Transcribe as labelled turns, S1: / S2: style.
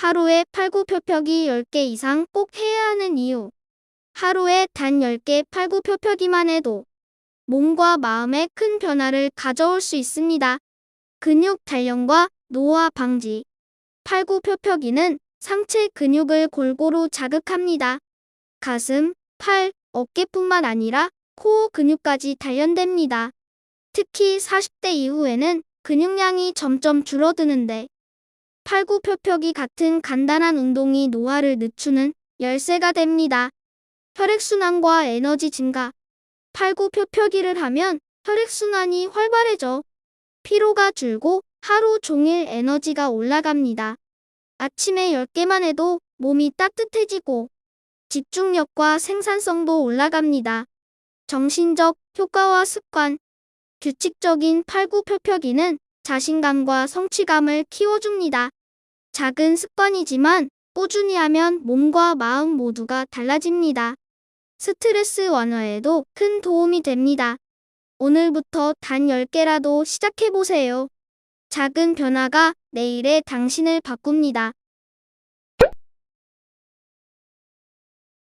S1: 하루에 팔굽혀펴기 10개 이상 꼭 해야 하는 이유. 하루에 단 10개 팔굽혀펴기만 해도 몸과 마음에 큰 변화를 가져올 수 있습니다. 근육 단련과 노화 방지. 팔굽혀펴기는 상체 근육을 골고루 자극합니다. 가슴, 팔, 어깨뿐만 아니라 코어 근육까지 단련됩니다. 특히 40대 이후에는 근육량이 점점 줄어드는데 팔굽혀펴기 같은 간단한 운동이 노화를 늦추는 열쇠가 됩니다. 혈액순환과 에너지 증가. 팔굽혀펴기를 하면 혈액순환이 활발해져 피로가 줄고 하루 종일 에너지가 올라갑니다. 아침에 10개만 해도 몸이 따뜻해지고 집중력과 생산성도 올라갑니다. 정신적 효과와 습관. 규칙적인 팔굽혀펴기는 자신감과 성취감을 키워줍니다. 작은 습관이지만 꾸준히 하면 몸과 마음 모두가 달라집니다. 스트레스 완화에도 큰 도움이 됩니다. 오늘부터 단 10개라도 시작해보세요. 작은 변화가 내일의 당신을 바꿉니다.